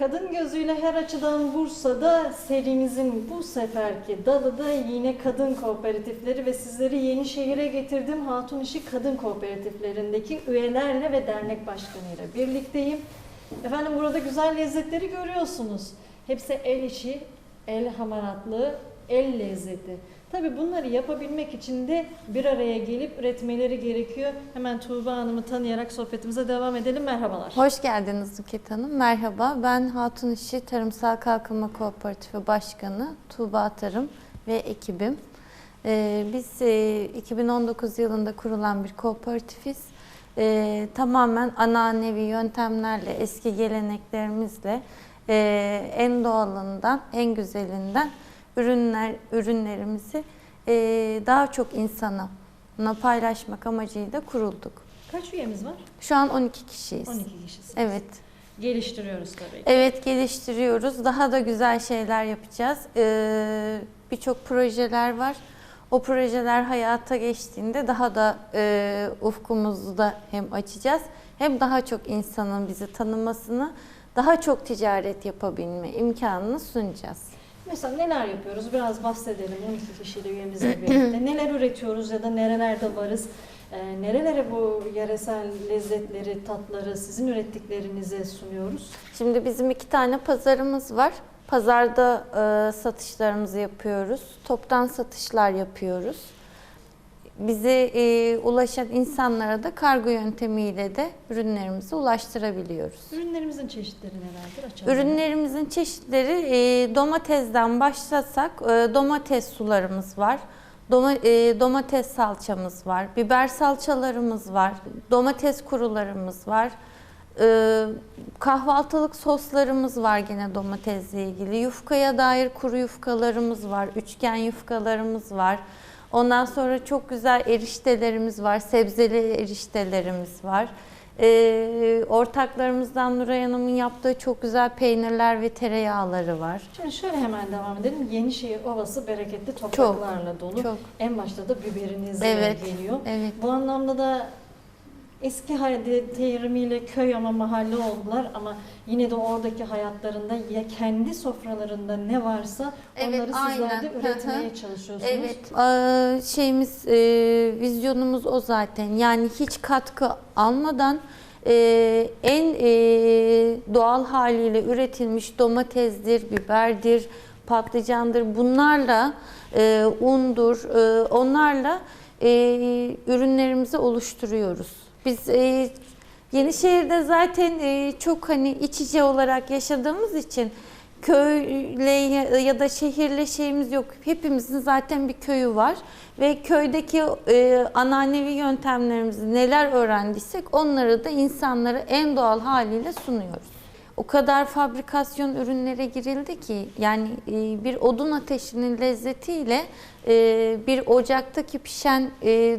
Kadın gözüyle her açıdan Bursa'da serimizin bu seferki dalı da yine kadın kooperatifleri ve sizleri Yenişehir'e getirdim. Hatun İşi Kadın Kooperatiflerindeki üyelerle ve dernek başkanıyla birlikteyim. Efendim burada güzel lezzetleri görüyorsunuz. Hepsi el işi, el hamaratlığı, el lezzeti. Tabii bunları yapabilmek için de bir araya gelip üretmeleri gerekiyor. Hemen Tuğba Hanım'ı tanıyarak sohbetimize devam edelim. Merhabalar. Hoş geldiniz Nüket Hanım. Merhaba. Ben Hatun İşi Tarımsal Kalkınma Kooperatifi Başkanı Tuğba Tarım ve ekibim. Ee, biz e, 2019 yılında kurulan bir kooperatifiz. Ee, tamamen ananevi yöntemlerle, eski geleneklerimizle e, en doğalından, en güzelinden ürünler ürünlerimizi e, daha çok insana paylaşmak amacıyla kurulduk. Kaç üyemiz var? Şu an 12 kişiyiz. 12 kişisiniz. Evet. Geliştiriyoruz tabii ki. Evet geliştiriyoruz. Daha da güzel şeyler yapacağız. Ee, Birçok projeler var. O projeler hayata geçtiğinde daha da e, ufkumuzu da hem açacağız hem daha çok insanın bizi tanımasını, daha çok ticaret yapabilme imkanını sunacağız. Mesela neler yapıyoruz? Biraz bahsedelim 12 kişiyle üyemizle birlikte. Neler üretiyoruz ya da nerelerde varız? Ee, nerelere bu yöresel lezzetleri, tatları sizin ürettiklerinize sunuyoruz? Şimdi bizim iki tane pazarımız var. Pazarda e, satışlarımızı yapıyoruz. Toptan satışlar yapıyoruz. Bize e, ulaşan insanlara da kargo yöntemiyle de ürünlerimizi ulaştırabiliyoruz. Ürünlerimizin çeşitleri nelerdir? Açalım. Ürünlerimizin çeşitleri e, domatesden başlasak e, domates sularımız var. Doma, e, domates salçamız var, biber salçalarımız var, domates kurularımız var. E, kahvaltılık soslarımız var gene domatesle ilgili. Yufkaya dair kuru yufkalarımız var, üçgen yufkalarımız var. Ondan sonra çok güzel eriştelerimiz var, sebzeli eriştelerimiz var. E, ortaklarımızdan Nuray Hanım'ın yaptığı çok güzel peynirler ve tereyağları var. Şimdi şöyle hemen devam edelim. Yenişehir Ovası bereketli topraklarla dolu. Çok. En başta da biberiniz Evet. geliyor. Evet. Bu anlamda da eski halde terimiyle köy ama mahalle oldular ama yine de oradaki hayatlarında ya kendi sofralarında ne varsa Evet, onları sizler de aynen. Hı hı. üretmeye çalışıyorsunuz. Evet. Ee, şeyimiz, e, vizyonumuz o zaten. Yani hiç katkı almadan e, en e, doğal haliyle üretilmiş domatesdir, biberdir, patlıcandır. Bunlarla e, undur, e, onlarla e, ürünlerimizi oluşturuyoruz. Biz e, Yenişehir'de zaten e, çok hani iç içe olarak yaşadığımız için köyle ya- da şehirle şeyimiz yok. Hepimizin zaten bir köyü var ve köydeki e, ananevi yöntemlerimizi neler öğrendiysek onları da insanlara en doğal haliyle sunuyoruz. O kadar fabrikasyon ürünlere girildi ki yani e, bir odun ateşinin lezzetiyle e, bir ocaktaki pişen e,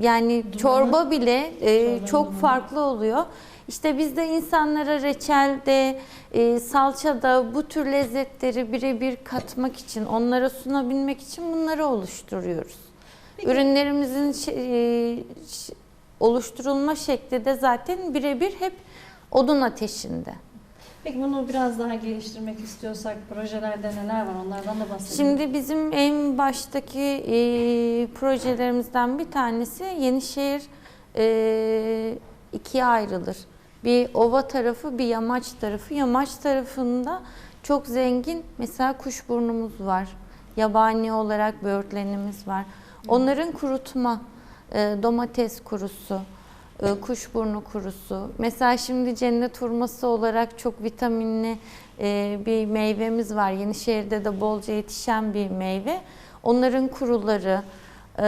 yani Dumanı. çorba bile e, çok dumanı. farklı oluyor. İşte biz de insanlara reçelde, e, salçada bu tür lezzetleri birebir katmak için, onlara sunabilmek için bunları oluşturuyoruz. Peki. Ürünlerimizin e, oluşturulma şekli de zaten birebir hep odun ateşinde. Peki bunu biraz daha geliştirmek istiyorsak projelerde neler var onlardan da bahsedelim. Şimdi bizim en baştaki e, projelerimizden bir tanesi Yenişehir e, ikiye ayrılır. Bir ova tarafı, bir yamaç tarafı. Yamaç tarafında çok zengin mesela kuşburnumuz var. Yabani olarak böğürtlenimiz var. Onların kurutma, e, domates kurusu, kuşburnu kurusu. Mesela şimdi cennet hurması olarak çok vitaminli e, bir meyvemiz var. Yenişehir'de de bolca yetişen bir meyve. Onların kuruları, e,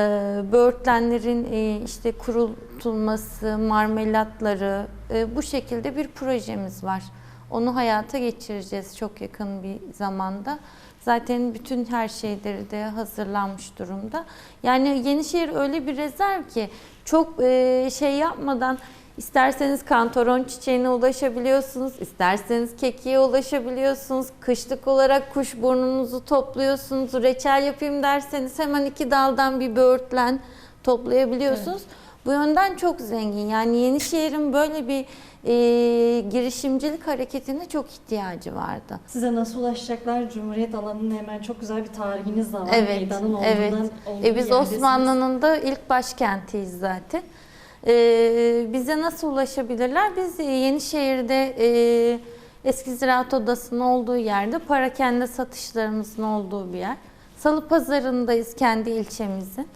böğürtlenlerin e, işte kurutulması, marmelatları e, bu şekilde bir projemiz var. Onu hayata geçireceğiz çok yakın bir zamanda. Zaten bütün her şeyleri de hazırlanmış durumda. Yani Yenişehir öyle bir rezerv ki çok e, şey yapmadan isterseniz kantaron çiçeğine ulaşabiliyorsunuz, isterseniz kekiğe ulaşabiliyorsunuz. Kışlık olarak kuşburnunuzu topluyorsunuz. Reçel yapayım derseniz hemen iki daldan bir böğürtlen toplayabiliyorsunuz. Bu yönden çok zengin. Yani Yenişehir'in böyle bir e, girişimcilik hareketine çok ihtiyacı vardı. Size nasıl ulaşacaklar? Cumhuriyet alanının hemen çok güzel bir tarihiniz de var. Evet, Meydanın olduğundan, evet. E, biz. Osmanlı'nın da ilk başkentiyiz zaten. E, bize nasıl ulaşabilirler? Biz e, Yenişehir'de e, eski ziraat odasının olduğu yerde parakende satışlarımızın olduğu bir yer. Salı pazarındayız kendi ilçemizin.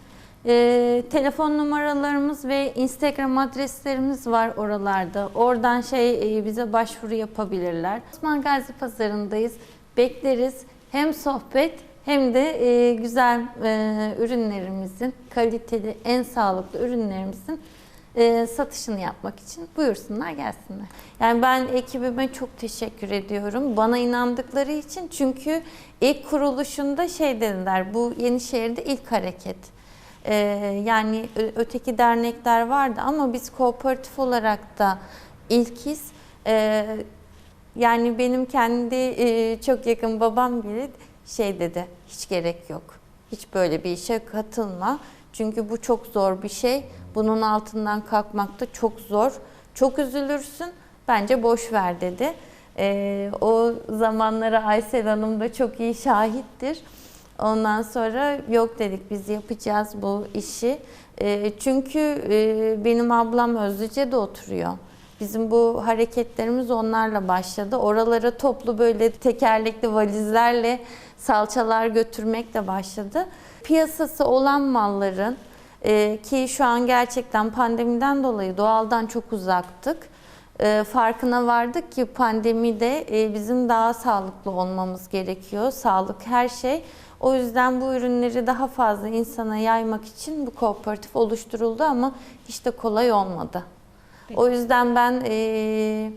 E, telefon numaralarımız ve Instagram adreslerimiz var oralarda. Oradan şey e, bize başvuru yapabilirler. Osman Gazi pazarındayız. Bekleriz. Hem sohbet hem de e, güzel e, ürünlerimizin, kaliteli, en sağlıklı ürünlerimizin e, satışını yapmak için buyursunlar gelsinler. Yani ben ekibime çok teşekkür ediyorum. Bana inandıkları için çünkü ilk kuruluşunda şey dediler bu Yenişehir'de ilk hareket. E, yani öteki dernekler vardı ama biz kooperatif olarak da ilkiz. E, yani benim kendi e, çok yakın babam bile şey dedi, hiç gerek yok. Hiç böyle bir işe katılma. Çünkü bu çok zor bir şey. Bunun altından kalkmak da çok zor. Çok üzülürsün. Bence boş ver dedi. E, o zamanlara Aysel Hanım da çok iyi şahittir. Ondan sonra yok dedik biz yapacağız bu işi. E, çünkü e, benim ablam Özlüce'de oturuyor. Bizim bu hareketlerimiz onlarla başladı. Oralara toplu böyle tekerlekli valizlerle salçalar götürmek de başladı. Piyasası olan malların e, ki şu an gerçekten pandemiden dolayı doğaldan çok uzaktık. E, farkına vardık ki pandemide e, bizim daha sağlıklı olmamız gerekiyor. Sağlık her şey. O yüzden bu ürünleri daha fazla insana yaymak için bu kooperatif oluşturuldu ama hiç de kolay olmadı. O yüzden ben eee,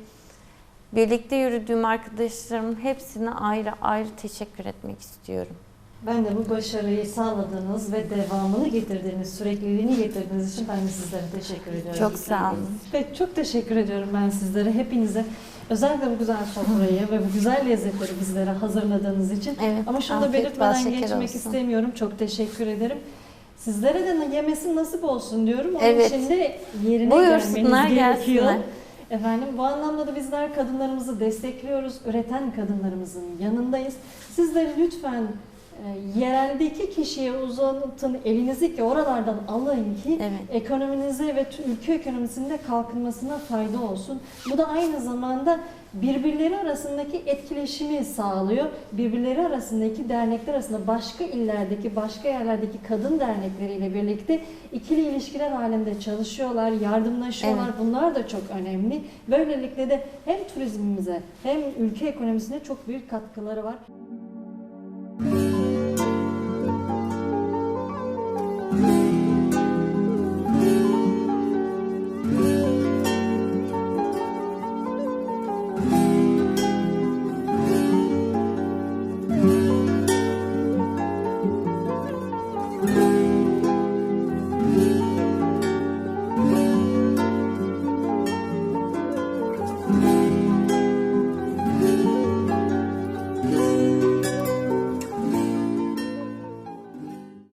birlikte yürüdüğüm arkadaşlarımın hepsine ayrı ayrı teşekkür etmek istiyorum. Ben de bu başarıyı sağladığınız ve devamını getirdiğiniz, sürekliliğini getirdiğiniz için ben de sizlere teşekkür ediyorum. Çok sağ olun. Ve çok teşekkür ediyorum ben sizlere, hepinize. Özellikle bu güzel sofrayı ve bu güzel lezzetleri bizlere hazırladığınız için. Evet, Ama şunu da belirtmeden geçmek olsun. istemiyorum. Çok teşekkür ederim. Sizlere de yemesi nasip olsun diyorum. Onun Evet. için de yerine Buyursunlar, gelmeniz gerekiyor. gelsinler. Efendim bu anlamda da bizler kadınlarımızı destekliyoruz. Üreten kadınlarımızın yanındayız. Sizleri lütfen e, yereldeki kişiye uzatın elinizi ki oralardan alın ki Evet. ekonominize ve ülke ekonomisinde kalkınmasına fayda olsun. Bu da aynı zamanda birbirleri arasındaki etkileşimi sağlıyor. Birbirleri arasındaki dernekler arasında başka illerdeki, başka yerlerdeki kadın dernekleriyle birlikte ikili ilişkiler halinde çalışıyorlar, yardımlaşıyorlar. Bunlar da çok önemli. Böylelikle de hem turizmimize hem ülke ekonomisine çok büyük katkıları var.